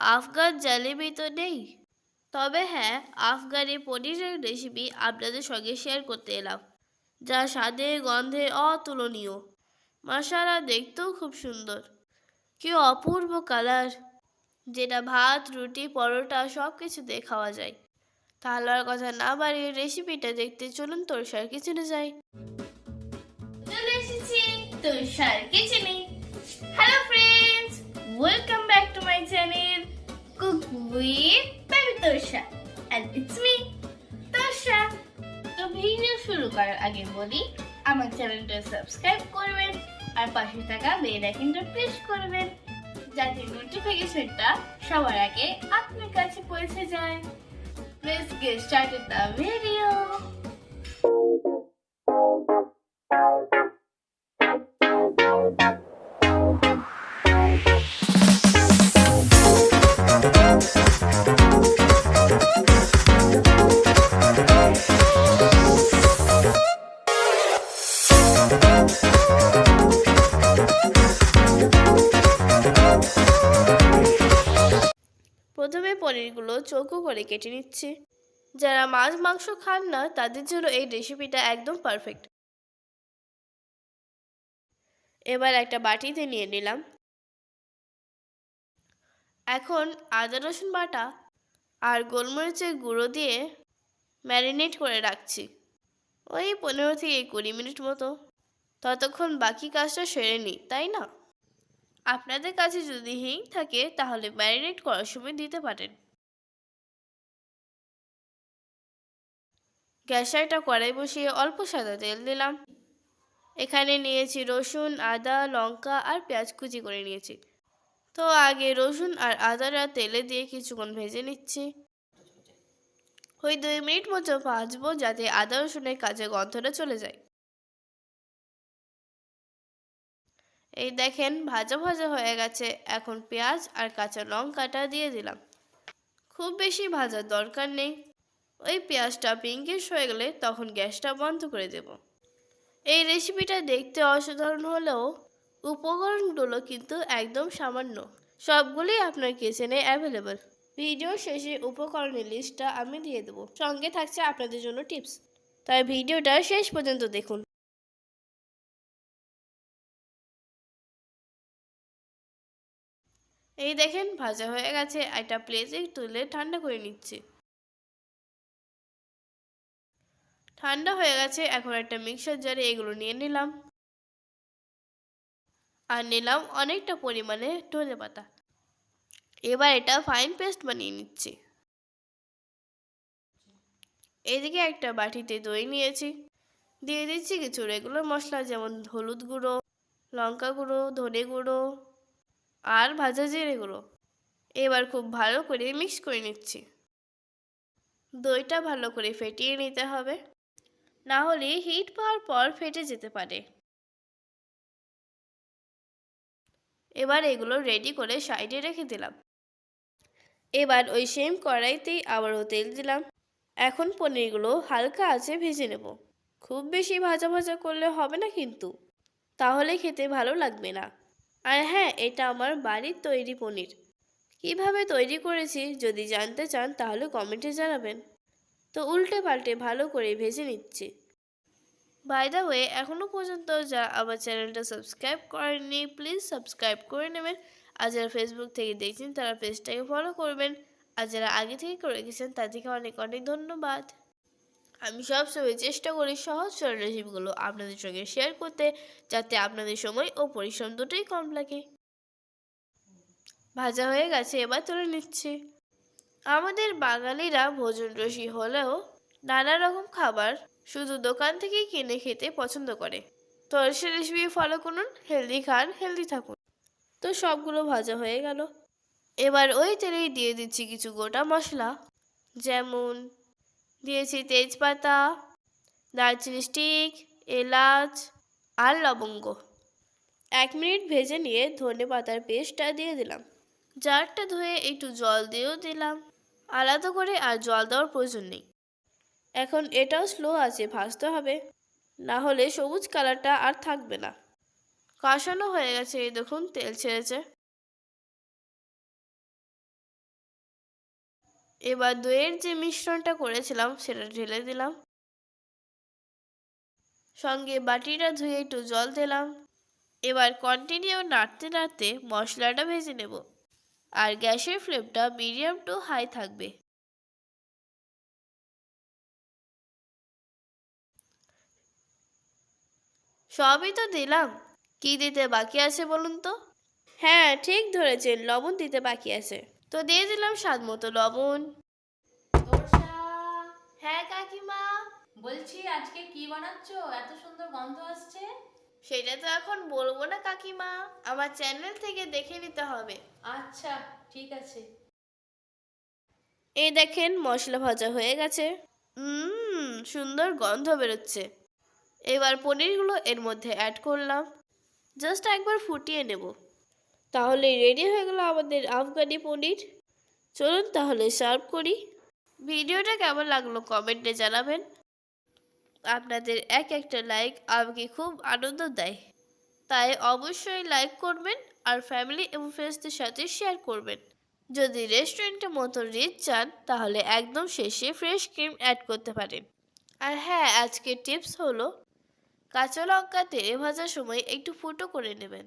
আফগান জালেবি তো নেই। তবে হ্যাঁ আফগানি পনিরের রেসিপি আপনাদের সঙ্গে শেয়ার করতে এলাম, যা স্বাদে, গন্ধে অতুলনীয়। মশালা দেখতেও খুব সুন্দর। কি অপূর্ব কালার যেটা ভাত, রুটি, পরোটা সব কিছুতে খাওয়া যায়। তাহলে আর কথা না বাড়িয়ে রেসিপিটা দেখতে চলুন তোরসার কিচেনে যাই। চলে এসেছি তোরসার কিচেনে hello friends welcome back to my channel cook with baby Torsa and it's me Torsa তো ভিডিও শুরু করার আগে বলি, আমার চ্যানেলটা সাবস্ক্রাইব করবেন, আর পাশে থাকা বেল আইকনটা প্রেস করবেন, যাতে নোটিফিকেশনটা সবার আগে আপনার কাছে পৌঁছে যায়। Let's get started the video. প্রথমে পনিরগুলো চৌকো করে কেটে নিচ্ছি। যারা মাছ, মাংস খান না, তাদের জন্য এই রেসিপিটা একদম পারফেক্ট এবার একটা বাটিতে নিয়ে নিলাম। এখন আদা, রসুন বাটা আর গোলমরিচের গুঁড়ো দিয়ে ম্যারিনেট করে রাখছি। ওই পনেরো থেকে কুড়ি মিনিট মতো। ততক্ষণ বাকি কাজটা সেরে নিই, তাই না? আপনাদের কাছে যদি হিং থাকে, তাহলে ম্যারিনেট করার সময় দিতে পারেন। গ্যাসে একটা কড়াই বসিয়ে অল্প সাদা তেল দিলাম। এখানে নিয়েছি রসুন, আদা, লঙ্কা আর পেঁয়াজ কুচি করে নিয়েছি। তো আগে রসুন আর আদাটা তেলে দিয়ে কিছুক্ষণ ভেজে নিচ্ছি। ওই দুই মিনিট মতো ভাজবো যাতে আদা রসুনের কাঁচা গন্ধটা চলে যায়। এই দেখেন, ভাজা ভাজা হয়ে গেছে। এখন পেঁয়াজ আর কাঁচা লঙ্কাটা দিয়ে দিলাম। খুব বেশি ভাজার দরকার নেই। ওই পেঁয়াজটা পিঙ্কিশ হয়ে গেলে তখন গ্যাসটা বন্ধ করে দেব। এই রেসিপিটা দেখতে অসাধারণ হলেও উপকরণগুলো কিন্তু একদম সামান্য। সবগুলোই আপনার কিচেনে অ্যাভেলেবল ভিডিও শেষে উপকরণের লিস্টটা আমি দিয়ে দেবো। সঙ্গে থাকছে আপনাদের জন্য টিপস তাই ভিডিওটা শেষ পর্যন্ত দেখুন। এই দেখেন, ভাজা হয়ে গেছে। একটা প্লেটে তুলে ঠান্ডা করে নিচ্ছি। ঠান্ডা হয়ে গেছে, এখন একটা মিক্সার জারে এগুলো নিয়ে নিলাম। আর নিলাম অনেকটা পরিমাণে ধনে পাতা। এবার এটা ফাইন পেস্ট বানিয়ে নিচ্ছি। এদিকে একটা বাটিতে দই নিয়েছি। দিয়ে দিচ্ছি কিছু রেগুলার মশলা, যেমন হলুদ গুঁড়ো, লঙ্কা গুঁড়ো, ধনে গুঁড়ো। আর ভাজা জিরে গুঁড়ো এবার খুব ভালো করে মিক্স করে নিচ্ছি। দইটা ভালো করে ফেটিয়ে নিতে হবে। না হলে হিট পাওয়ার পর ফেটে যেতে পারে। এবার এগুলো রেডি করে সাইডে রেখে দিলাম। এবার ওই সেম কড়াইতেই আবারও তেল দিলাম। এখন পনিরগুলো হালকা আছে ভেজে নেব। খুব বেশি ভাজা ভাজা করলে হবে না কিন্তু। তাহলে খেতে ভালো লাগবে না। আর হ্যাঁ এটা আমার বাড়ির তৈরি পনির। কীভাবে তৈরি করেছি যদি জানতে চান তাহলে কমেন্টে জানাবেন। তো উল্টে পাল্টে ভালো করে ভেজে নিচ্ছি। বাই দ্য ওয়ে এখনও পর্যন্ত যারা আমার চ্যানেলটা সাবস্ক্রাইব করেননি প্লিজ সাবস্ক্রাইব করে নেবেন। আর যারা ফেসবুক থেকে দেখছেন, তারা পেজটাকে ফলো করবেন। আর যারা আগে থেকে করে রেখেছেন তাদেরকে অনেক অনেক ধন্যবাদ। আমি সবসময় চেষ্টা করি সহজ, সরল রেসিপিগুলো আপনাদের সঙ্গে শেয়ার করতে, যাতে আপনাদের সময় ও পরিশ্রম দুটোই কম লাগে। ভাজা হয়ে গেছে, এবার তুলে নিচ্ছি। আমাদের বাঙালিরা ভোজন রসি হলেও নানা রকম খাবার শুধু দোকান থেকেই কিনে খেতে পছন্দ করে। তো সে রেসিপি ফলো করুন হেলদি খান হেলদি থাকুন। তো সবগুলো ভাজা হয়ে গেল। এবার ওই তেলেই দিয়ে দিচ্ছি কিছু গোটা মশলা, যেমন দিয়েছি তেজপাতা, দারচিনি স্টিক, এলাচ আর লবঙ্গ। এক মিনিট ভেজে নিয়ে ধনে পাতার পেস্টটা দিয়ে দিলাম। জারটা ধুয়ে একটু জল দিয়েও দিলাম। আলাদা করে আর জল দেওয়ার প্রয়োজন নেই। এখন এটাও স্লো আছে, ভাজতে হবে। না হলে সবুজ কালারটা আর থাকবে না। কষানো হয়ে গেছে, এই দেখুন, তেল ছেড়েছে। এবার দইয়ের যে মিশ্রণটা করেছিলাম, সেটা ঢেলে দিলাম। সঙ্গে বাটিটা ধুয়ে একটু জল দিলাম। এবার কন্টিনিউ নাড়তে নাড়তে মশলাটা ভেজে নেব। আর গ্যাসের ফ্লেমটা মিডিয়াম টু হাই থাকবে। সবই তো দিলাম। কি দিতে বাকি আছে বলুন তো? হ্যাঁ ঠিক ধরেছেন। লবণ দিতে বাকি আছে। তো দিয়ে দিলাম স্বাদ মতো লবণ। হ্যাঁ কাকিমা। বলছি আজকে কি বানাচ্ছো? এত সুন্দর গন্ধ আসছে। সেটা তো এখন বলব না কাকিমা আমার চ্যানেল থেকে দেখে নিতে হবে। আচ্ছা ঠিক আছে। এই দেখেন মশলা ভাজা হয়ে গেছে। হুম সুন্দর গন্ধ বেরোচ্ছে। এবার পনিরগুলো এর মধ্যে অ্যাড করলাম। জাস্ট একবার ফুটিয়ে নেব। তাহলে রেডি হয়ে গেল আমাদের আফগানি পনির। চলুন তাহলে সার্ভ করি। ভিডিওটা কেমন লাগল কমেন্টে জানাবেন। আপনাদের এক একটা লাইক আমাকে খুব আনন্দ দেয়। তাই অবশ্যই লাইক করবেন আর ফ্যামিলি এবং ফ্রেন্ডসদের সাথে শেয়ার করবেন। যদি রেস্টুরেন্টের মতো রিচ চান, তাহলে একদম শেষে ফ্রেশ ক্রিম অ্যাড করতে পারেন। আর হ্যাঁ আজকের টিপস হলো, কাঁচা লঙ্কা তেলে ভাজার সময় একটু ফুটো করে নেবেন।